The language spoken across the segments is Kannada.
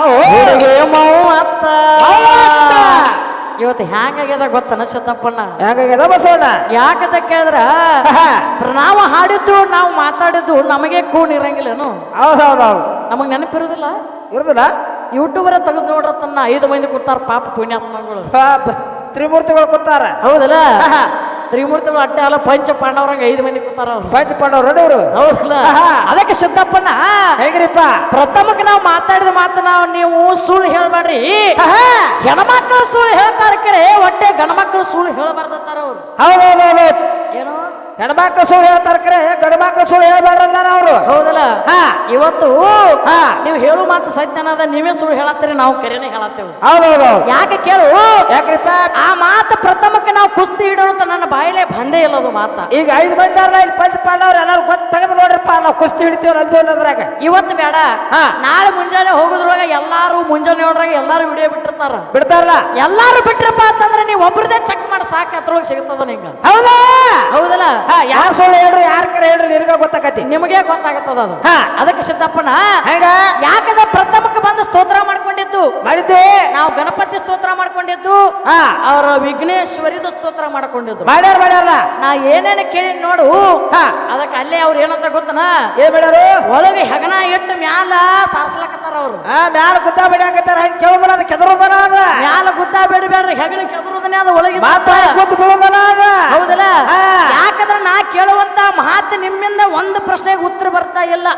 ಹುಡುಗಿ ಮೂವತ್ತ. ಇವತ್ತು ಹ್ಯಾಂಗಾಗ್ಯದ ಗೊತ್ತನ ಸಿದ್ದಪ್ಪಣ್ಣ ಹ್ಯಾಂಗಾಗ್ಯದ ಬಸವಣ್ಣ? ಯಾಕಂತ ಕೇಳಿದ್ರ. ನಾವು ಹಾಡಿದ್ದು ನಾವು ಮಾತಾಡಿದ್ದು ನಮಗೆ ಕೂಣ್ ಇರಂಗಿಲ್ಲನು ಹೌದು ಹೌದು ಹೌದು ನಮಗ್ ನೆನಪಿರುದಿಲ್ಲ? ಇರುದಿಲ್ಲ. ಯೂಟ್ಯೂಬರ ತೆಗೆದು ನೋಡ್ರತನ್ನ ಐದು ಮಂದಿ ಕೊಡ್ತಾರ ಪಾಪ ಪುಣ್ಯಾತ್ಮಗಳು. ತ್ರಿಮೂರ್ತಿಗಳು ಕೂತಾರ ಹೌದಲ್ಲ? ಆಹಾ. ತ್ರಿಮೂರ್ತಿಗಳು ಅಟ್ಟೆ ಅಲ್ಲ ಪಂಚ ಪಾಂಡವರಂಗ ಐದು ಮಂದಿ ಕೂತಾರ ಅವ್ರು. ಪಂಚ ಪಾಂಡವ್ರು ನೋಡವ್ರು ಹೌದಲ್ಲ ಆಹಾ. ಅದಕ್ಕೆ ಸಿದ್ದಪ್ಪಣ್ಣ ಹೇಗ್ರಿಪ್ಪ? ಪ್ರಥಮಕ್ಕೆ ನಾವು ಮಾತಾಡಿದ ಮಾತು ನಾವು ನೀವು ಸುಳ್ಳು ಹೇಳ್ಬೇಡ್ರಿ. ಹೆಣ್ಮಕ್ಳು ಸುಳ್ಳು ಹೇಳ್ತಾರ ಕರೆ ಹೊಟ್ಟೆ ಗಂಡ್ಮಕ್ಳು ಸುಳ್ಳು ಹೇಳಬಾರ್ದಂತಾರ ಅವ್ರು. ಹೌದು ಹೌದು ಹೌದು ಏನು? ಹೆಣ್ಮಕ್ಳು ಸುಳ್ಳು ಹೇಳ್ತಾರ ಕರೆ ಸುಳ್ಳು ಹೇಳ್ಬೇಡ್ರಲ್ಲ ಅವರು. ಹೌದಲ್ಲ? ಹಾ. ಇವತ್ತು ಹಾ. ನೀವು ಹೇಳು ಮಾತು ಸತ್ಯನಾದ ನೀವೇ ಸುಳ್ಳು ಹೇಳತ್ತೀರಿ ನಾವು ಕರೆನೇ ಹೇಳತ್ತೇವೆ. ಹೌದು ಹೌದು ಹೌದು ಯಾಕೆ ಕೇಳು? ಯಾಕ್ರಿಪ್ಪ ಆ ಮಾತು ಪ್ರಥಮಕ್ಕೆ ನಾವು ಕುಸ್ತಿ ಇಡೋಣ ನನ್ನ ಬಾಯಲ್ಲೇ ಬಂದೇ ಇಲ್ಲದು ಮಾತ. ಈಗ ಐದು ಬಂದಾರ ಇಲ್ಲಿ ಪಂಚ ಪಾಂಡವ್ರು ಎಲ್ಲರೂ ಗೊತ್ತ ನಾವು ಕುಸ್ತಿ ಹಿಡಿತೀವಿ ಅಲ್ದು ಅನ್ನೋದ್ರಾಗ ಇವತ್ತು ಬೇಡ. ಹಾ. ನಾಳೆ ಮುಂಜಾನೆ ಹೋಗೋದ್ರೊಳಗ ಎಲ್ಲಾರು ಮುಂಜಾನೆ ನೋಡ್ರಾಗ ಎಲ್ಲಾರು ವಿಡಿಯೋ ಬಿಟ್ಟಿರ್ತಾರ. ಬಿಡ್ತಾರಲ್ಲ? ಎಲ್ಲಾರು ಬಿಟ್ರಪ್ಪ ಅಂತಂದ್ರೆ ನೀವು ಒಬ್ರದೇ ಚೆಕ್ ಮಾಡಿ ಸಾಕು ಅದ್ರೊಳಗೆ ಸಿಗ್ತದ ನಿಂಗ. ಹೌದಾ? ಹೌದಲ್ಲ? ಹಾ ಯಾರು ಸುಳ್ಳು ಹೇಳ್ರಿ ಯಾರ ಕರೆ ಹೇಳ್ರಿ ನಿನಗ ಗೊತ್ತಾಕತಿ. ನಿಮಗೆ ಗೊತ್ತಾಗತ್ತದ ಅದು. ಹಾ. ಅದಕ್ಕೆ ಸಿದ್ದಪ್ಪನ ಹೆಂಗ? ಯಾಕಂದ್ರೆ ಪ್ರಥಮಕ್ಕೆ ಬಂದು ಸ್ತೋತ್ರ ಮಾಡ್ಕೊಂಡಿದ್ದು? ಮಾಡಿದ್ದೆ. ನಾವು ಗಣಪತಿ ಸ್ತೋತ್ರ ಮಾಡ್ಕೊಂಡಿದ್ದು. ಅವರ ವಿಘ್ನೇಶ್ವರಿದು ಸ್ತೋತ್ರ ಮಾಡ್ಕೊಂಡಿದ್ದು. ಮಾಡ್ಯಾರ ಮಾಡ್ಯಾರಲ್ಲ ನಾ ಏನೇನು ಕೇಳಿ ನೋಡು. ಹಾ. ಅದಕ್ಕೆ ಅಲ್ಲೇ ಅವ್ರು ಏನಂತ ಗೊತ್ತನ? ಏನ್ ಮಾಡ್ಯಾರು? ಒಳಗೆ ಹೆಗಣ ಇಟ್ಟು ಮ್ಯಾಲ ಸಾರ್ಸ್ಲಕತ್ತಾರ ಅವ್ರು. ಮ್ಯಾಲ ಗುದ್ದ ಬಿಡಾಕತ್ತಾರ ಹೆಂಗ್ ಕೇಳುದಲ್ಲ ಅದ ಬರ ಅದ. ಮ್ಯಾಲ ಗುದ್ದ ಬಿಡಬೇಡ್ರಿ ಹೆಗಣ ಕೆದರುದನೇ ಅದು ಒಳಗೆ ಗುದ್ದು ಅದ. ಹೌದಲ್ಲ. ಯಾಕಂದ್ರೆ ನಾ ಕೇಳುವಂತ ಮಾತು ನಿಮ್ಮಿಂದ ಒಂದು ಪ್ರಶ್ನೆಗೆ ಉತ್ತರ ಬರ್ತಾ ಇಲ್ಲ.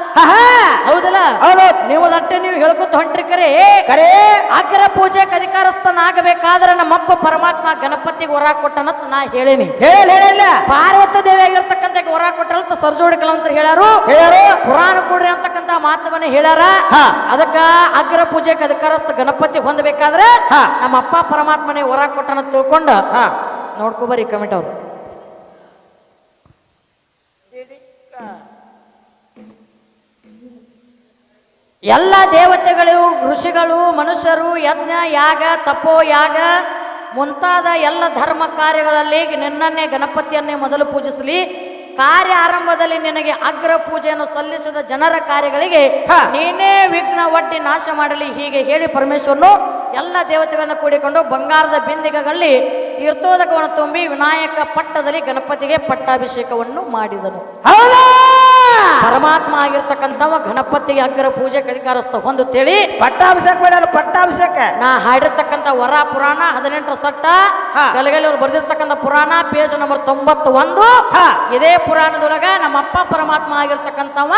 ಹೌದಲ್ಲ? ಹೌದು. ನೀವು ದಟ್ಟೆ ನೀವು ಹೇಳ್ಕೊತ ಹೊಂಟ್ರಿ ಕರೆ. ಕರೆ. ಅಗ್ರ ಪೂಜೆಗೆ ಅಧಿಕಾರಸ್ಥನಾಗಬೇಕಾದ್ರೆ ನಮ್ಮಪ್ಪ ಪರಮಾತ್ಮ ಗಣಪತಿಗೆ ವರ ಕೊಟ್ಟನಂತ ನಾ ಹೇಳಿನಿ. ಹೇಳ ಹೇಳಿಲ್ಲ. ಪಾರ್ವತ ದೇವಿ ಆಗಿರ್ತಕ್ಕಂಥ ವರ ಕೊಟ್ಟರಂತ ಸರ್ಜೋಡಿ ಅಂತ ಹೇಳ್ಯಾರು. ಹೇಳ್ಯಾರು. ಪುರಾಣ ಕೊಡ್ರಿ ಅಂತಕ್ಕಂತ ಮಾತವನ್ನ ಹೇಳ್ಯಾರ. ಅದಕ್ಕ ಅಗ್ರ ಪೂಜೆಗೆ ಅಧಿಕಾರಸ್ಥ ಗಣಪತಿ ಹೊಂದಬೇಕಾದ್ರೆ ನಮ್ಮಪ್ಪ ಪರಮಾತ್ಮನೇ ವರ ಕೊಟ್ಟನ ತಿಳ್ಕೊಂಡ ನೋಡ್ಕೊಬರಿ ಕಮೆಂಟ್ ಅವ್ರು. ಎಲ್ಲ ದೇವತೆಗಳು ಋಷಿಗಳು ಮನುಷ್ಯರು ಯಜ್ಞ ಯಾಗ ತಪೋ ಯಾಗ ಮುಂತಾದ ಎಲ್ಲ ಧರ್ಮ ಕಾರ್ಯಗಳಲ್ಲಿ ನಿನ್ನನ್ನೇ ಗಣಪತಿಯನ್ನೇ ಮೊದಲು ಪೂಜಿಸಲಿ. ಕಾರ್ಯ ಆರಂಭದಲ್ಲಿ ನಿನಗೆ ಅಗ್ರ ಪೂಜೆಯನ್ನು ಸಲ್ಲಿಸಿದ ಜನರ ಕಾರ್ಯಗಳಿಗೆ ನೀನೇ ವಿಘ್ನ ಒಡ್ಡಿ ನಾಶ ಮಾಡಲಿ. ಹೀಗೆ ಹೇಳಿ ಪರಮೇಶ್ವರನು ಎಲ್ಲ ದೇವತೆಗಳನ್ನು ಕೂಡಿಕೊಂಡು ಬಂಗಾರದ ಬಿಂದಿಗೆಗಳಲ್ಲಿ ತೀರ್ಥೋದಕವನ್ನು ತುಂಬಿ ವಿನಾಯಕ ಪಟ್ಟದಲ್ಲಿ ಗಣಪತಿಗೆ ಪಟ್ಟಾಭಿಷೇಕವನ್ನು ಮಾಡಿದನು. ಹೌದಾ? ಪರಮಾತ್ಮ ಆಗಿರ್ತಕ್ಕಂಥವ ಗಣಪತಿಗೆ ಅಗ್ರ ಪೂಜೆ ಅಧಿಕಾರಸ್ಥ ತೇಳಿ ಪಟ್ಟಾಭಿಷೇಕ ಮಾಡ್ಯಾರ ಪಟ್ಟಾಭಿಷೇಕ. ನಾ ಹಾಡಿರ್ತಕ್ಕಂಥ ವರ ಪುರಾಣ ಹದಿನೆಂಟರ ಸಟ್ಟ. ಗಲಗಲಿ ಅವರು ಬರೆದಿರ್ತಕ್ಕಂಥ ಪುರಾಣ ಪೇಜ್ ನಂಬರ್ ತೊಂಬತ್ತು ಒಂದು ಇದೇ ಪುರಾಣದೊಳಗ ನಮ್ಮ ಅಪ್ಪ ಪರಮಾತ್ಮ ಆಗಿರ್ತಕ್ಕಂಥವ.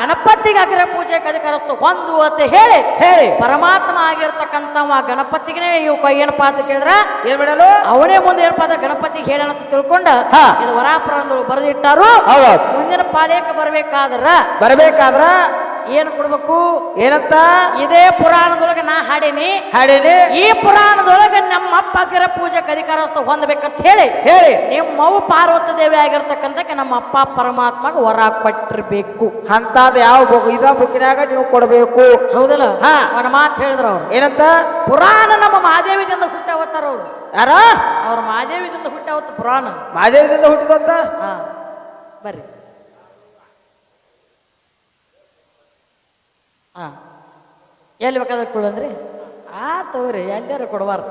ಗಣಪತಿಗೆ ಅಗ್ರ ಪೂಜೆ ಅಧಿಕಾರಸ್ಥ ಹೊಂದು ಅಂತ ಹೇಳಿ ಹೇಳಿ. ಪರಮಾತ್ಮ ಆಗಿರ್ತಕ್ಕಂಥವ ಗಣಪತಿಗೆ ಇವು ಏನಪ್ಪಾ ಅಂತ ಕೇಳಿದ್ರ? ಏನ್ ಮಾಡಲು? ಅವನೇ ಮುಂದೆ ಏನಪ್ಪಾ ಗಣಪತಿ ಹೇಳೋಣ ಅಂತ ತಿಳ್ಕೊಂಡ. ಇದು ವರಾಪುರಾಣದೊಳಗೆ ಬರೆದಿಟ್ಟರು. ಮುಂದಿನ ಪಾಳ್ಯಕ್ಕೆ ಬರ್ಬೇಕಾದ್ರ ಬರಬೇಕಾದ್ರ ಏನು ಕೊಡ್ಬೇಕು? ಏನಂತ? ಇದೇ ಪುರಾಣದೊಳಗೆ ನಾ ಹಾಡೇನಿ. ಹಾಡೇನಿ. ಈ ಪುರಾಣದೊಳಗೆ ನಮ್ಮ ಅಪ್ಪ ಪೂಜೆ ಪೂಜೆಗೆ ಅಧಿಕಾರಸ್ಥ ಹೊಂದಬೇಕಂತ ಹೇಳಿ. ಹೇಳಿ. ನಿಮ್ಮವು ಪಾರ್ವತ ದೇವಿ ಆಗಿರ್ತಕ್ಕಂಥಕ್ಕೆ ನಮ್ಮ ಅಪ್ಪ ಪರಮಾತ್ಮಗೆ ವರ ಕೊಟ್ಟಿರ್ಬೇಕು. ಅಂತದ್ ಯಾವ ಬುಕ್ ಇದ ಬುಕ್ಕಿನಾಗ ನೀವು ಕೊಡ್ಬೇಕು. ಹೌದಲ್ಲ? ಹಾ. ಒಂದು ಮಾತು ಹೇಳಿದ್ರು ಅವ್ರು. ಏನಂತ? ಪುರಾಣ ನಮ್ಮ ಮಹಾದೇವಿದಿಂದ ಹುಟ್ಟಾವತ್ತಾರ ಅವ್ರು. ಯಾರ? ಅವ್ರ ಮಹಾದೇವಿದಿಂದ ಹುಟ್ಟಾವತ್ತ ಪುರಾಣ. ಮಾದೇವಿದಿಂದ ಹುಟ್ಟಿದಂತ? ಹಾ. ಬರ್ರಿ. ಹಾ ಎಲ್ಲಿ ಬೇಕಾದ್ರೆ ಕೊಡಂದ್ರಿ ಆ ತಗೋರಿ ಎಲ್ಲಾರು ಕೊಡಬಾರ್ದು.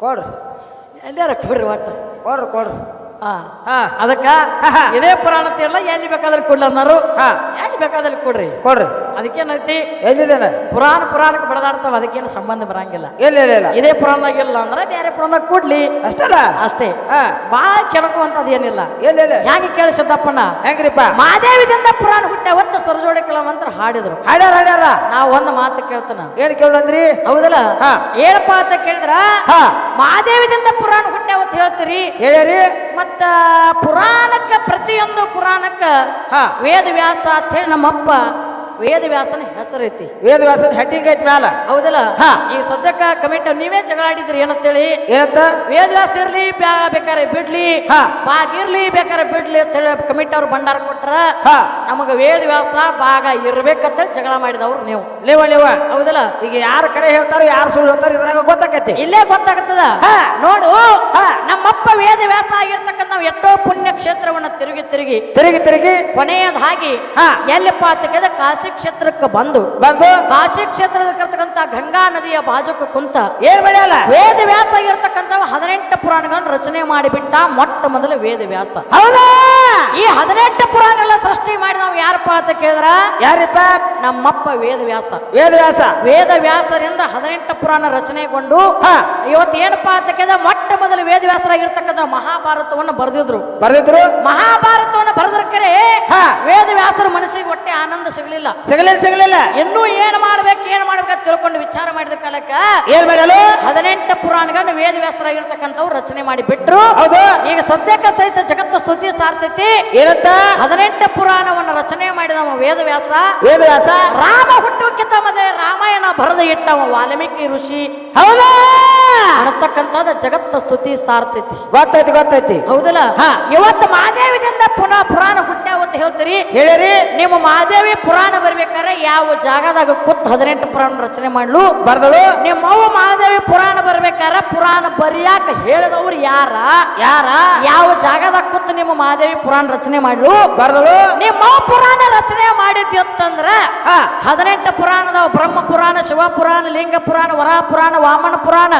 ಕೊಡ್ರಿ. ಎಲ್ಲಾರು ಕೊಡ್ರಿ ಒಟ್ಟು? ಕೊಡ್ರಿ ಕೊಡ್ರಿ. ಹಾಂ. ಹಾಂ ಅದಕ್ಕೆ ಇದೇ ಪುರಾಣತೆ ಎಲ್ಲ ಎಲ್ಲಿ ಬೇಕಾದ್ರೆ ಕೊಡ್ಲಿ ಅನ್ನೋರು ಹಾ ಬೇಕಾದ್ರೆ ಕೊಡ್ರಿ. ಕೊಡ್ರಿ. ಅದಕ್ಕೇನೈತಿ? ಎಲ್ಲಿದ್ದೇನೆ? ಪುರಾಣ ಪುರಾಣಕ್ಕೆ ಬಡದಾಡ್ತಾವ ಅದಕ್ಕೇನು ಸಂಬಂಧ ಬರಂಗಿಲ್ಲ. ಎಲ್ಲಿ ಇಲ್ಲ ಇಲ್ಲ. ಇದೇ ಪುರಾಣದಾಗಿಲ್ಲ ಅಂದ್ರೆ ಬೇರೆ ಪುರಾಣದಾಗ ಕೊಡ್ಲಿ. ಅಷ್ಟಲ್ಲ? ಅಷ್ಟೇ. ಬಾಳ ಕೆಣಕುವಂತದ್ ಏನಿಲ್ಲ. ಇಲ್ಲ ಹ್ಯಾಂಗೆ ಕೇಳಿಸಿದ್ದಪ್ಪಣ್ಣ ಹೆಂಗ್ರಿಪ್ಪ? ಮಾದೇವಿದಿಂದ ಪುರಾಣ ಹುಟ್ಟ ಅವತ್ತು ಸರಜೋಡಿ ಅಂತ ಹಾಡಿದ್ರು. ಹಾಡ್ಯಾರ ಹಾಡ್ಯಾರ? ನಾವು ಒಂದು ಮಾತು ಕೇಳ್ತಾನ. ಏನ್ ಕೇಳಂದ್ರಿ? ಹೌದಲ್ಲ. ಏನಪ್ಪ ಅಂತ ಕೇಳಿದ್ರ? ಹಾ. ಮಾದೇವಿದಿಂದ ಪುರಾಣ ಹುಟ್ಟ ಅವತ್ತು ಹೇಳ್ತೀರಿ? ಹೇಳಿರಿ ಮತ್ತ ಪುರಾಣಕ್ಕ ಪ್ರತಿಯೊಂದು ಪುರಾಣಕ್ಕ ಹಾ. ವೇದ ವ್ಯಾಸ ಅಂತ ಹೇಳಿ ನಮ್ಮಪ್ಪ ವೇದ ವ್ಯಾಸನ ಐತಿ. ವೇದವ್ಯಾಸನ ಹೆಡ್ಡಿಂಗ್ ಐತಿ ಮ್ಯಾಲ. ಹೌದಲ್ಲ? ಹಾ. ಈ ಸದ್ಯಕ್ಕ ಕಮೆಂಟ್ ನೀವೇ ಜಗಳ ಆಡಿದ್ರಿ ಏನಂತೇಳಿ? ಏನಂತ? ವೇದ ವ್ಯಾಸ ಇರ್ಲಿ ಬ್ಯಾ- ಬೇಕಾರೆ ಬಿಡ್ಲಿ ಹಾ. ಬಾಗ್ ಇರ್ಲಿ ಬೇಕಾರೆ ಬಿಡ್ಲಿ ಅಂತ ಹೇಳಿ ಕಮಿಟಿ ಅವ್ರು ಭಂಡಾರ ಕೊಟ್ರ ಹಾ. ನಮಗ ವೇದ ವ್ಯಾಸ ಭಾಗ ಇರ್ಬೇಕಂತ ಜಗಳ ಮಾಡಿದವ್ರು ನೀವು. ನೀವ ನೀವ ಹೌದಲ್ಲ? ಈಗ ಯಾರು ಕರೆ ಹೇಳ್ತಾರೋ ಯಾರು ಸುಳ್ಳು ಹೇಳ್ತಾರೋ ಇದ್ರಾಗ ಗೊತ್ತಾಗತ್ತೆ ಇಲ್ಲೇ ಗೊತ್ತಾಗತ್ತದ? ಹಾ. ನೋಡು ಹಾ. ನಮ್ಮಪ್ಪ ವೇದ ವ್ಯಾಸ ಆಗಿರ್ತಕ್ಕಂಥ ನಾವು ಎಷ್ಟೋ ಪುಣ್ಯ ಕ್ಷೇತ್ರವನ್ನ ತಿರುಗಿ ತಿರುಗಿ ತಿರುಗಿ ತಿರುಗಿ. ಕೊನೆಯದಾಗಿ ಹಾ. ಎಲ್ಲಪ್ಪ ಅಂತ ಕೇಳಿದ್ರೆ ಕಾಶಿ ಕ್ಷೇತ್ರಕ್ಕೆ ಬಂದು ಬಂದು ಕಾಶಿ ಕ್ಷೇತ್ರದಲ್ಲಿರ್ತಕ್ಕಂಥ ಗಂಗಾ ನದಿಯ ಬಾಜುಕ ಕುಂತ ಏನ್ ಬೆಳೆಯಲ್ಲ ವೇದ ವ್ಯಾಸ ಇರ್ತಕ್ಕಂಥ ಹದಿನೆಂಟು ಪುರಾಣಗಳನ್ನು ರಚನೆ ಮಾಡಿಬಿಟ್ಟ ಮೊಟ್ಟ ಮೊದಲು ವೇದ ವ್ಯಾಸ. ಹೌದಾ? ಈ ಹದಿನೆಂಟು ಪುರಾಣಗಳ ಸೃಷ್ಟಿ ಮಾಡಿ ನಾವು ಯಾರಪ್ಪ ಅಂತ ಕೇಳಿದ್ರ? ಯಾರಿಪ್ಪ? ನಮ್ಮಪ್ಪ ವೇದ ವ್ಯಾಸ. ವೇದ ವ್ಯಾಸ? ವೇದ ವ್ಯಾಸರಿಂದ ಹದಿನೆಂಟು ಪುರಾಣ ರಚನೆಗೊಂಡು ಇವತ್ತು ಏನಪ್ಪಾ ಅಂತ ಕೇಳಿದ್ರೆ? ಮೊಟ್ಟ ಮೊದಲು ವೇದ ವ್ಯಾಸರಾಗಿರ್ತಕ್ಕಂಥ ಮಹಾಭಾರತವನ್ನು ಬರೆದಿದ್ರು. ಬರೆದಿದ್ರು? ಮಹಾಭಾರತವನ್ನು ಬರೆದ್ರಕ್ಕರೆ ಹಾ. ವೇದ ವ್ಯಾಸರ ಮನಸ್ಸಿಗೆ ಹೊಟ್ಟೆ ಆನಂದ ಸಿಗಲಿಲ್ಲ. ಸಿಗಲಿಲ್ಲ ಸಿಗಲಿಲ್ಲ. ಇನ್ನೂ ಏನ್ ಮಾಡ್ಬೇಕು ಏನ್ ಮಾಡ್ಬೇಕು ಅಂತ ತಿಳ್ಕೊಂಡು ವಿಚಾರ ಮಾಡಿದ ಕಾಲಕ್ಕ ಏನ್ ಮಾಡಲು? ಹದಿನೆಂಟು ಪುರಾಣಗಳನ್ನ ವೇದ ವ್ಯಾಸರಾಗಿರ್ತಕ್ಕಂಥವ್ರು ರಚನೆ ಮಾಡಿ ಬಿಟ್ರು ಹೌದು. ಈಗ ಸದ್ಯಕ್ಕೆ ಸಹಿತ ಜಗತ್ತ ಸ್ತುತಿ ಸಾರ್ತೈತಿ. ಏನಂತ? ಹದಿನೆಂಟು ಪುರಾಣವನ್ನು ರಚನೆ ಮಾಡಿದ ವೇದ ವ್ಯಾಸ. ವೇದವ್ಯಾಸ ರಾಮ ಹುಟ್ಟುಕ್ಕಿಂತ ಮೊದಲೇ ರಾಮಾಯಣ ಬರೆದ ಇಟ್ಟವ ವಾಲ್ಮೀಕಿ ಋಷಿ. ಹೌದಾ? ಅನ್ನತಕ್ಕಂಥದ ಜಗತ್ತ ಸ್ತುತಿ ಸಾರ್ತೈತಿ ಗೊತ್ತೈತಿ ಗೊತ್ತೈತಿ ಹೌದಲ್ಲ. ಇವತ್ತು ಮಾದೇವಿದಿಂದ ಪುನಃ ಪುರಾಣ ಹುಟ್ಟ್ಯಾವ ಅಂತ ಹೇಳ್ತೀರಿ? ಹೇಳಿರಿ. ನಿಮ್ಮ ಮಹಾದೇವಿ ಪುರಾಣ ಬರ್ಬೇಕಾದ್ರೆ ಯಾವ ಜಾಗದಾಗ ಕೂತ್ ಹದಿನೆಂಟು ಪುರಾಣ ರಚನೆ ಮಾಡ್ಲು? ಬರ್ದಳು. ನಿಮ್ಮ ಅವ್ವ ಮಹಾದೇವಿ ಪುರಾಣ ಬರ್ಬೇಕಾದ್ರೆ ಪುರಾಣ ಬರಿಯಾಕ ಹೇಳಿದವ್ರು ಯಾರ? ಯಾರ? ಯಾವ ಜಾಗದಾಗ ಕೂತ್ ನಿಮ್ಮ ಮಹಾದೇವಿ ಪುರಾಣ ರಚನೆ ಮಾಡ್ಲು? ಬರ್ದಳು. ನಿಮ್ಮ ಪುರಾಣ ರಚನೆ ಮಾಡಿದ್ವಿ ಅಂತಂದ್ರ ಹದಿನೆಂಟು ಪುರಾಣದ ಬ್ರಹ್ಮ ಪುರಾಣ ಶಿವ ಪುರಾಣ ಲಿಂಗ ಪುರಾಣ ವರಾ ಪುರಾಣ ವಾಮನ ಪುರಾಣ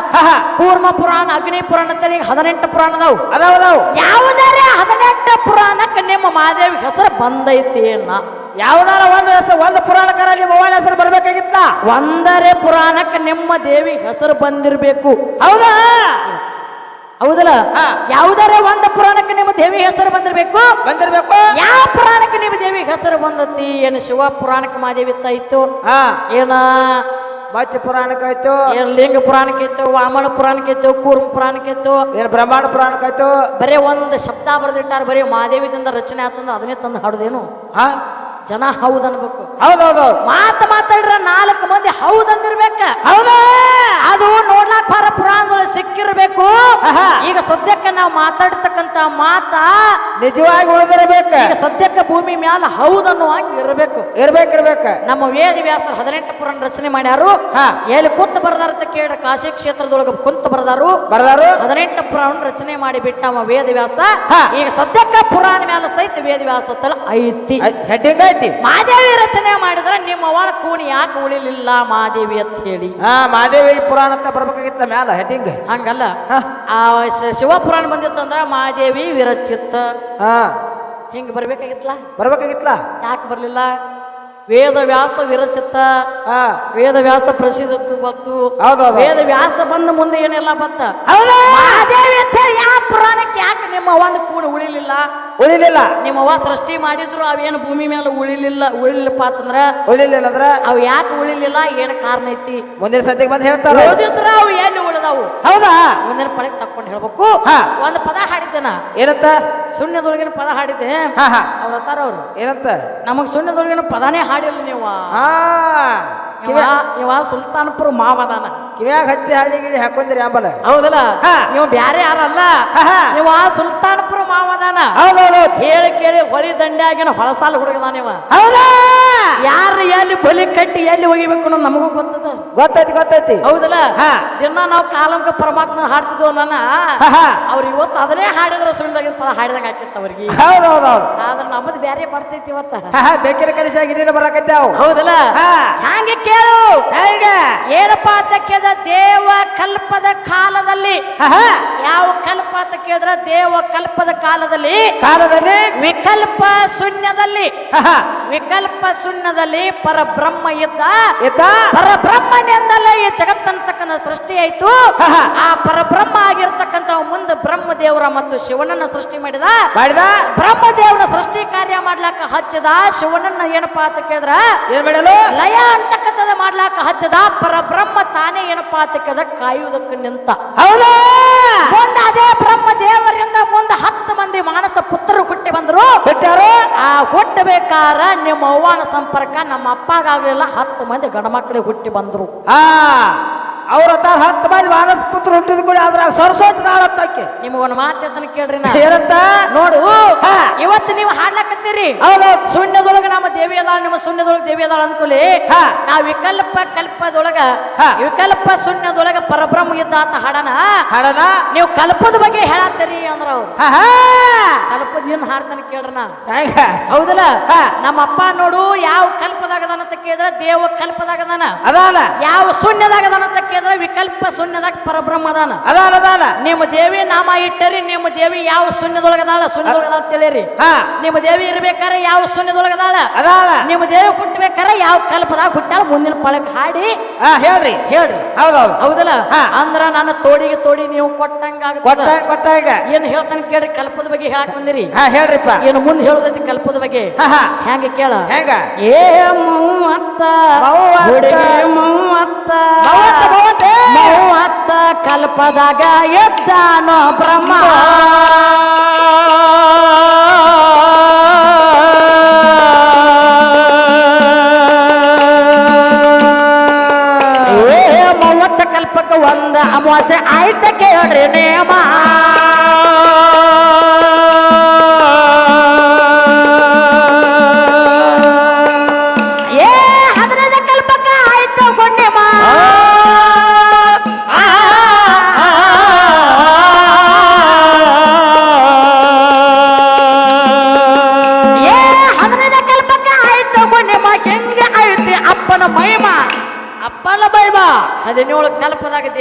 ಕೂರ್ಮ ಪುರಾಣ ಅಗ್ನಿ ಪುರಾಣ ಅಂತ ಹದಿನೆಂಟು ಪುರಾಣದವು ಅದಾವ. ಯಾವ್ದಾರೆ ಹದಿನೆಂಟು ಪುರಾಣಕ್ಕೆ ನಿಮ್ಮ ಮಾದೇವಿ ಹೆಸರು ಬಂದೈತಿ ಅಣ್ಣ ಯಾವ್ದಾರ ಒಂದು ಹೆಸರು ಒಂದು ಪುರಾಣಕಾರ ನಿಮ್ಮ ಅವ್ವನ ಹೆಸರು ಬರ್ಬೇಕಾಗಿತ್ತ? ಒಂದರೆ ಪುರಾಣಕ್ಕೆ ನಿಮ್ಮ ದೇವಿ ಹೆಸರು ಬಂದಿರಬೇಕು. ಹೌದಾ? ಹೌದಲ್ಲ? ಯಾವುದಾರೆ ಒಂದು ಪುರಾಣಕ್ಕೆ ನಿಮ್ಮ ದೇವಿ ಹೆಸರು ಬಂದಿರಬೇಕು? ಬಂದಿರ್ಬೇಕು. ಬಂದತಿ ಏನು ಶಿವ ಪುರಾಣಕ್ಕೆ ಮಾದೇವಿ ಇತ್ತು ಹಾ. ಏನ? ಪುರಾಣಕ್ಕೆ ಪುರಾಣಕ್ಕಾಯ್ತು ಏನ್ ಲಿಂಗ ಪುರಾಣಕ್ಕೆ ಇತ್ತು ವಾಮನ ಪುರಾಣಕ್ಕೆ ಇತ್ತು ಕೂರ್ಮ ಪುರಾಣಕ್ಕೆ ಇತ್ತು? ಏನ್ ಬ್ರಹ್ಮಾಂಡ ಪುರಾಣಕ್ಕಾಯ್ತು ಬರೇ ಒಂದು ಶಬ್ದ ಬರೆದಿಟ್ಟಾರ ಬರೀ ಮಾದೇವಿದಿಂದ ರಚನೆ ಆತಂದ್ರೆ ಅದನ್ನೇ ತಂದು ಹಾಡುದೇನು? ಹಾ. ಜನ ಹೌದ್ ಅನ್ಬೇಕು. ಹೌದೌದು. ಮಾತ್ ಮಾತಾಡ್ರ ನಾಲ್ಕು ಮಂದಿ ಹೌದ್ ಅಂದಿರ್ಬೇಕ. ಹೌದಾ. ಅದು ನೋಡ್ಲಾಕ್ ಹೊರ ಪುರಾಣದೊಳಗೆ ಸಿಕ್ಕಿರ್ಬೇಕು. ಈಗ ಸದ್ಯಕ್ಕೆ ನಾವು ಮಾತಾಡ್ತಕ್ಕಂತ ಮಾತ ನಿಜವಾಗಿ ಉಳಿದಿರಬೇಕು. ಈಗ ಸದ್ಯಕ್ಕೆ ಭೂಮಿ ಮ್ಯಾಲ ಹೌದ್ ಅನ್ನುವಂಗೆ ಇರಬೇಕು. ಇರ್ಬೇಕಿರ್ಬೇಕ. ನಮ್ಮ ವೇದ ವ್ಯಾಸರು ಹದಿನೆಂಟು ಪುರಾಣ ರಚನೆ ಮಾಡ್ಯಾರು. ಹಾ. ಎಲ್ಲಿ ಕುಂತ ಬರ್ದಾರ ಅಂತ ಕೇಳ ಕಾಶಿ ಕ್ಷೇತ್ರದೊಳಗೆ ಕುಂತ ಬರ್ದಾರು. ಬರ್ದಾರು. ಹದಿನೆಂಟು ಪುರಾಣ ರಚನೆ ಮಾಡಿ ಬಿಟ್ಟ ನಮ್ಮ ವೇದ ವ್ಯಾಸ. ಈಗ ಸದ್ಯಕ್ಕೆ ಪುರಾಣ ಮ್ಯಾಲ ಸಹಿತ ವೇದ ವ್ಯಾಸ ತಲ ಐತಿ. ಹೆಡ್ಡಿಂಗ್ ಐತಿ ಮಾದೇವಿ ರಚನೆ ಮಾಡಿದ್ರೆ ನಿಮ್ಮ ಅವನ ಕೂಣಿ ಯಾಕೆ ಉಳಿಲಿಲ್ಲ ಮಾದೇವಿ ಅಂತ ಹೇಳಿ. ಹಾ ಮಾದೇವಿ ಪುರಾಣ ಅಂತ ಬರ್ಬೇಕಾಗಿತ್ತ ಮ್ಯಾಲ ಹೆಡ್ಡಿಂಗ್. ಹಂಗಲ್ಲ. ಆ ಶ- ಶಿವಪುರಾಣ ಬಂದಿತ್ತಂದ್ರೆ ಮಾದೇವಿ ವಿರಚಿತ್ತ ಹಾ. ಹಿಂಗ ಬರ್ಬೇಕಾಗಿತ್ತಲ್ಲ ಬರ್ಬೇಕಾಗಿತ್ಲ ಯಾಕೆ ಬರ್ಲಿಲ್ಲ? ವೇದ ವ್ಯಾಸ ವಿರಚಿತ ವೇದ ವ್ಯಾಸ ಪ್ರಸಿದ್ಧ ಬತ್ತು ವೇದ ವ್ಯಾಸ ಬಂದ ಮುಂದೆ ಏನೆಲ್ಲ ಬತ್ತ ಯಾವ ಪುರಾಣಕ್ಕೆ ಯಾಕೆ ನಿಮ್ಮ ಒಂದು ಕೂಡ ಉಳಿಲಿಲ್ಲ? ಉಳಿಲಿಲ್ಲ. ನಿಮ್ಮ ಅವ ಸೃಷ್ಟಿ ಮಾಡಿದ್ರು ಅವೇನು ಭೂಮಿ ಮೇಲೆ ಉಳಿಲಿಲ್ಲ ಉಳಿಲಿಲ್ಲಪ್ಪ ಅಂತಂದ್ರ? ಉಳಿಲಿಲ್ಲ ಅಂದ್ರ? ಅವ್ ಯಾಕೆ ಉಳಿಲಿಲ್ಲ? ಏನ್ ಕಾರಣ ಐತಿ? ಮುಂದಿನ ಸದ್ಯಕ್ಕೆ ಬಂದು ಹೇಳ್ತಾರೆ ಅವು ಎಲ್ಲಿ ಉಳಿದವು? ಹೌದಾ? ಮುಂದಿನ ಪಳಕ್ ತಕೊಂಡು ಹೇಳ್ಬೇಕು. ಒಂದು ಪದ ಹಾಡಿದ್ದೆ ನಾ. ಏನಂತ? ಶೂನ್ಯದೊಳಗಿನ ಪದ ಹಾಡಿದ್ದೆ. ಅವ್ರ ಅತ್ತಾರ ಅವ್ರು ಏನಂತ? ನಮಗ್ ಶೂನ್ಯದೊಳಗಿನ ಪದಾನೇ ಹಾಡಿಲ್ಲ ನೀವು. ಇವ ಇವ ಸುಲ್ತಾನಪುರ ಮಾವದಾನ ಕಿವ್ಯಾಗ ಹತ್ತಿ ಹಳ್ಳಿ ಗಿಳಿ ಹಾಕೊಂದಿರಿ ಆಂಬಲ ಹೌದಲ್ಲ? ನೀವು ಬ್ಯಾರೆ ಯಾರಲ್ಲ? ನೀವ. ಇವ ಸುಲ್ತಾನ್ಪುರ ಮಾವದಾನ ಹೌದೌದು. ಹೇಳಿ ಕೇಳಿ ಹೊಳಿ ದಂಡ್ಯಾಗಿನ ಹೊಲಸಾಲ ಹುಡುಗದಾನ ಇವ. ಹೌದಾ? ಯಾರು ಎಲ್ಲಿ ಬಲಿ ಕಟ್ಟಿ ಎಲ್ಲಿ ಹೋಗಿಬೇಕು ಅನ್ನೋದು ನಮಗೂ ಗೊತ್ತದ. ಗೊತ್ತೈತಿ ಗೊತ್ತೈತಿ. ಹೌದಲ್ಲ. ದಿನ ನಾವು ಕಾಲಂಕ ಪರಮಾತ್ಮ ಹಾಡ್ತಿದ್ವು ನನ್ನ. ಅವ್ರು ಇವತ್ತು ಅದನ್ನೇ ಹಾಡಿದ್ರ ಸುಳ್ದಾಗಿನ ಪದ ಹಾಡಿದಂಗ ಆಕಿತ್ತು ಅವ್ರಿಗೆ. ಹೌದೌದೌದು. ಆದ್ರೆ ನಮ್ಮದು ಬ್ಯಾರೆ ಬರ್ತೈತಿ ಇವತ್ತ. ಬೇಕಿರ ನೀನು ಬರಾಕತ್ಯಾವ. ಹೌದಲ್ಲ. ಹಂಗೆ ಕೇಳು ಹೇಗ? ಏನಪ್ಪ ಅಂತ ಕೇಳಿದ ದೇವ ಕಲ್ಪದ ಕಾಲದಲ್ಲಿ. ಯಾವ ಕಲ್ಪ ಅಂತ ಕೇಳಿದ್ರ ದೇವ ಕಲ್ಪದ ಕಾಲದಲ್ಲಿ. ಕಾಲದಲ್ಲಿ? ವಿಕಲ್ಪ ಶೂನ್ಯದಲ್ಲಿ. ವಿಕಲ್ಪ ಶೂನ್ಯದಲ್ಲಿ ಪರಬ್ರಹ್ಮ ಇದ್ದ. ಇದ್ದ. ಪರಬ್ರಹ್ಮನಿಂದಲೇ ಈ ಜಗತ್ತಂತಕ್ಕಂಥ ಸೃಷ್ಟಿ ಆಯ್ತು. ಆ ಪರಬ್ರಹ್ಮ ಆಗಿರ್ತಕ್ಕಂಥ ಮುಂದೆ ಬ್ರಹ್ಮದೇವರ ಮತ್ತು ಶಿವನನ್ನ ಸೃಷ್ಟಿ ಮಾಡಿದ. ಮಾಡಿದ? ಬ್ರಹ್ಮದೇವನ ಸೃಷ್ಟಿ ಕಾರ್ಯ ಮಾಡ್ಲಾಕ ಹಚ್ಚದ ಶಿವನನ್ನ ಏನಪ್ಪಾ ಅಂತ ಕೇಳಿದ್ರ? ಏನ್ ಮಾಡಲು? ಲಯ ಅಂತಕ್ಕಂಥದ್ದು ಮಾಡ್ಲಾಕ ಹಚ್ಚದ ಪರಬ್ರಹ್ಮ ತಾನೇ ಏನಪ್ಪಾ ಅಂತ ಕೇಳಿದ್ರ? ಕಾಯುವುದಕ್ಕೆ ನಿಂತ. ಹೌದಾ? ಮುಂದ ಅದೇ ಬ್ರಹ್ಮ ದೇವರಿಂದ ಮುಂದೆ ಹತ್ತು ಮಂದಿ ಮಾನಸ ಪುತ್ರರು ಬಂದ್ರು ಬಿಟ್ಟಾರು, ಆ ಹುಟ್ಟಬೇಕಾರ ನಿಮ್ಮ ಅವ್ವನ ಸಂಪರ್ಕ ನಮ್ಮ ಅಪ್ಪಗಾಗ್ಲಿಲ್ಲ. ಹತ್ತು ಮಂದಿ ಗಂಡ್ಮಕ್ಳಿಗೆ ಹುಟ್ಟಿ ಬಂದರು. ಹಾ. ಅವ್ರ ಹತ್ತಾರ ಹತ್ತು ಬಾಯಿ ಮಾನಸ ಪುತ್ರ ಹುಟ್ಟಿದ ಕೂಡ ಅದ್ರಾಗ ಸರ್ಸೋಟ್ ನಾಳತ್ತಕ್ಕೆ ನಿಮಗೊಂದು ಮಾತು ಹೇಳ್ತಾನೆ ಕೇಳ್ರಿ ನಾ. ಏನಂತ? ನೋಡು ಹಾ. ಇವತ್ತು ನೀವು ಹಾಡ್ಲಕತ್ತೀರಿ. ಹೌದು. ಶೂನ್ಯದೊಳಗ ನಮ್ಮ ದೇವಿ ಅದಾಳ ನಿಮ್ಮ ಶೂನ್ಯದೊಳಗ ದೇವಿ ಅದಾಳ ಅನ್ಕೊಲಿ ಹಾ. ನಾ ವಿಕಲ್ಪ ಕಲ್ಪದೊಳಗ ಹಾ. ವಿಕಲ್ಪ ಶೂನ್ಯದೊಳಗ ಪರಬ್ರಹ್ಮ ಇದ್ದ ಅಂತ ಹಾಡನ? ಹಾಡನ? ನೀವು ಕಲ್ಪದ ಬಗ್ಗೆ ಹೇಳತ್ತೀರಿ ಅಂದ್ರ ಅವ್ರು. ಹಾ ಹಾ. ಕಲ್ಪದ ಏನ್ ಹಾಡ್ತಾನೆ ಕೇಳ್ರಿ ನಾ. ಹೌದಲ್ಲ? ಹಾ. ನಮ್ಮ ಅಪ್ಪ ನೋಡು ಯಾವ ಕಲ್ಪದಾಗದ ಅಂತ ಕೇಳಿದ್ರೆ ದೇವ ಕಲ್ಪದಾಗ ಅದಾನ. ಯಾವ ಶೂನ್ಯದಾಗ ಅಂತ ಕೇಳಿದ್ರೆ ವಿಕಲ್ಪ ಶೂನ್ಯದಾಗ ಪರಬ್ರಹ್ಮ ಅದಾನ ಅದಾನ. ಅದಾನ ನಿಮ್ಮ ದೇವಿ ನಾಮ ಇಟ್ಟರಿ ನಿಮ್ಮ ದೇವಿ ಯಾವ ಶೂನ್ಯದೊಳಗದಾಳ ಶೂನ್ಯದೊಳಗದಾಳ ಅಂತ ತಿಳಿರಿ. ಹಾ. ನಿಮ್ಮ ದೇವಿ ಇರ್ಬೇಕಾರೆ ಯಾವ ಶೂನ್ಯದೊಳಗದಾಳ? ಅದಾಳ. ನಿಮ್ಮ ದೇವಿ ಹುಟ್ಟಬೇಕಾರೆ ಯಾವ ಕಲ್ಪದಾಗ ಹುಟ್ಟಾಳ? ಮುಂದಿನ ಪಳಕ್ ಹಾಡಿ. ಹಾ ಹೇಳ್ರಿ. ಹೇಳ್ರಿ. ಹೌದೌದು. ಹೌದಲ್ಲ. ಅಂದ್ರ ನಾನು ತೋಡಿಗೆ ತೋಡಿ ನೀವು ಕೊಟ್ಟಂಗ ಕೊಟ್ಟಾಗ ಕೊಟ್ಟ ಏನ್ ಹೇಳ್ತಾನೆ ಕೇಳ್ರಿ ಕಲ್ಪದ ಬಗ್ಗೆ ಹೇಳಕ್ ಬಂದಿರಿ. ಹಾ ಹೇಳ್ರಿಪ್ಪ. ಏನು ಮುಂದೆ ಹೇಳೋದೈತಿ ಕಲ್ಪದ ಬಗ್ಗೆ. ಹಾ ಹಾ. ಹೆಂಗ ಕೇಳ? ಹೆಂಗ? ಏ ಮೂವತ್ತ. ಹುಡುಗಿ ಮೂವತ್ತ ಮೂವತ್ತ, ಕಲ್ಪದಾಗ ಎದ್ದಾನೋ ಬ್ರಹ್ಮ. ಮೂವತ್ತ ಕಲ್ಪಕ್ಕೆ ಒಂದು ಅಮಾವಾಸ್ಯೆ ಆಯ್ತ ಕೇಳ್ರಿ ನೇಮ.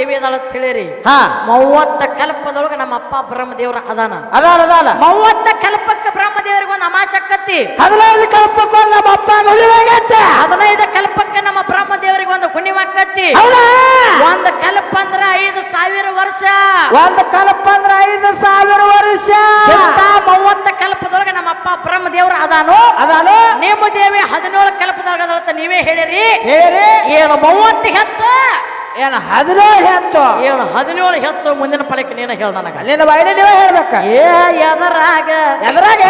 ದೇವಿ ಅದಾಳ ಅಂತ ಹೇಳಿರಿ. ಹಾ. ಮೂವತ್ತ ಕಲ್ಪದೊಳಗ ನಮ್ಮ ಅಪ್ಪ ಬ್ರಹ್ಮದೇವ್ರ ಅದಾನ. ಅದಾಳ ಅದಾನ ಮೂವತ್ತ ಕಲ್ಪಕ್ಕೆ ಬ್ರಹ್ಮದೇವರಿಗೆ ಒಂದು ಅಮಾಶಕ್ಕತ್ತಿ ಹದಿನೈದು ಕಲ್ಪಕ್ಕೂ ನಮ್ಮ ಅಪ್ಪ ಹದಿನೈದು ಕಲ್ಪಕ್ಕೆ ನಮ್ಮ ಬ್ರಹ್ಮದೇವರಿಗೆ ಒಂದು ಹುಣ್ಣಿಮಕ್ಕತ್ತಿ ಒಂದು ಕಲ್ಪ ಅಂದ್ರ ಐದು ಸಾವಿರ ವರ್ಷ. ಒಂದು ಕಲ್ಪ ಅಂದ್ರ ಐದು ಸಾವಿರ ವರ್ಷ. ಮೂವತ್ತ ಕಲ್ಪದೊಳಗ ನಮ್ಮ ಅಪ್ಪ ಬ್ರಹ್ಮದೇವ್ರ ಅದಾನು? ಅದಾನು? ನಿಮ್ಮ ದೇವಿ ಹದಿನೇಳು ಕಲ್ಪದೊಳಗ ಅದಾಳ ನೀವೇ ಹೇಳಿರಿ. ಹೇರಿ ಏನು ಮೂವತ್ತು ಹೆಚ್ಚು? ಏನ ಹದಿನೇಳು ಹೆಚ್ಚು? ಏನು ಹದಿನೇಳು ಹೆಚ್ಚು ಮುಂದಿನ ಪಡಕ್ಕೆ ನೀನು ಹೇಳ ನನಗ. ನಿನ್ನ ಬೈಲಿ ನೀವೇ ಹೇಳ್ಬೇಕ. ಏ ಎದರಾಗ? ಎದರಾಗ?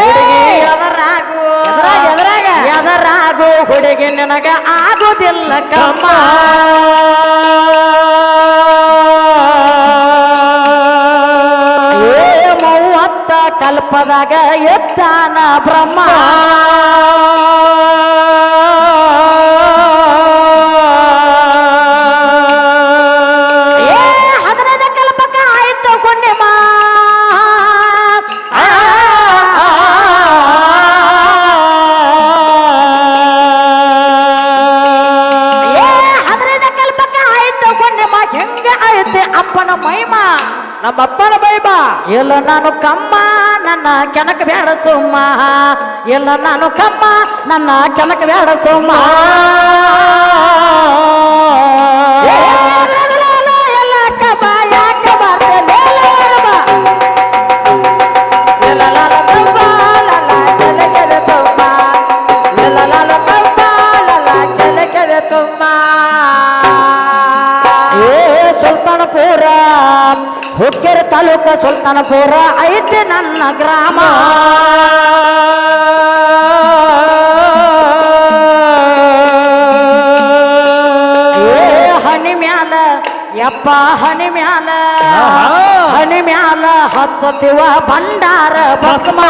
ಎದರಾಗು? ಎದರಾಗ, ಎದರಾಗ? ಎದರಾಗು? ಹುಡುಗಿ ನಿನಗ ಆಗುದಿಲ್ಲ ಕಮ್ಮ. ಏ ಮೂವತ್ತ ಕಲ್ಪದಾಗ ಎತ್ತಾನ ಬ್ರಹ್ಮ. ಇಲ್ಲ ನಾನು ಕಮ್ಮ ನನ್ನ ಕೆನಕ ಬೇಡ ಸುಮ್ಮ. ಎಲ್ಲ ನಾನು ಕಮ್ಮ ನನ್ನ ಕೆನಕ ಬೇಡ ಸುಮ್ಮ. ಗ್ರಾಮ. ಹನಿ ಮ್ಯಾಲ ಯಪ್ಪ ಹನಿ ಮ್ಯಾಲ. ಹನಿ ಮ್ಯಾಲ ಹಚ್ಚತಿವ ಭಂಡಾರ ಭಸ್ಮ.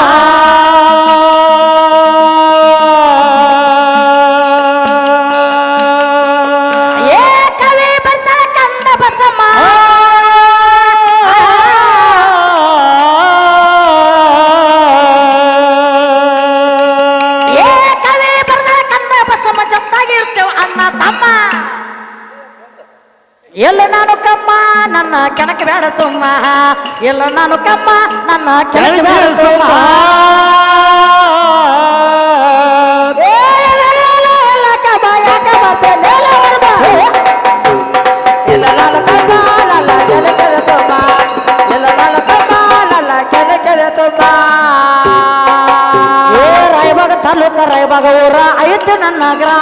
ಎಲ್ಲ ನಾನು ಕಮ್ಮ ನನ್ನ ಕೆಣಕ ಬೇಡ ಸುಮ್ಮ ಎಲ್ಲ ನಾನು ಕಮ್ಮ ನನ್ನ ಕೆಣಕ ಬೇಡ ಸುಮ್ಮ ರಾಯಬಾಗ ತಾಲೂಕ ರಾಯಬಾಗ ಊರ ಐತೆ ನನ್ನ ಗ್ರಾಮ.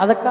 ಅದಕ್ಕ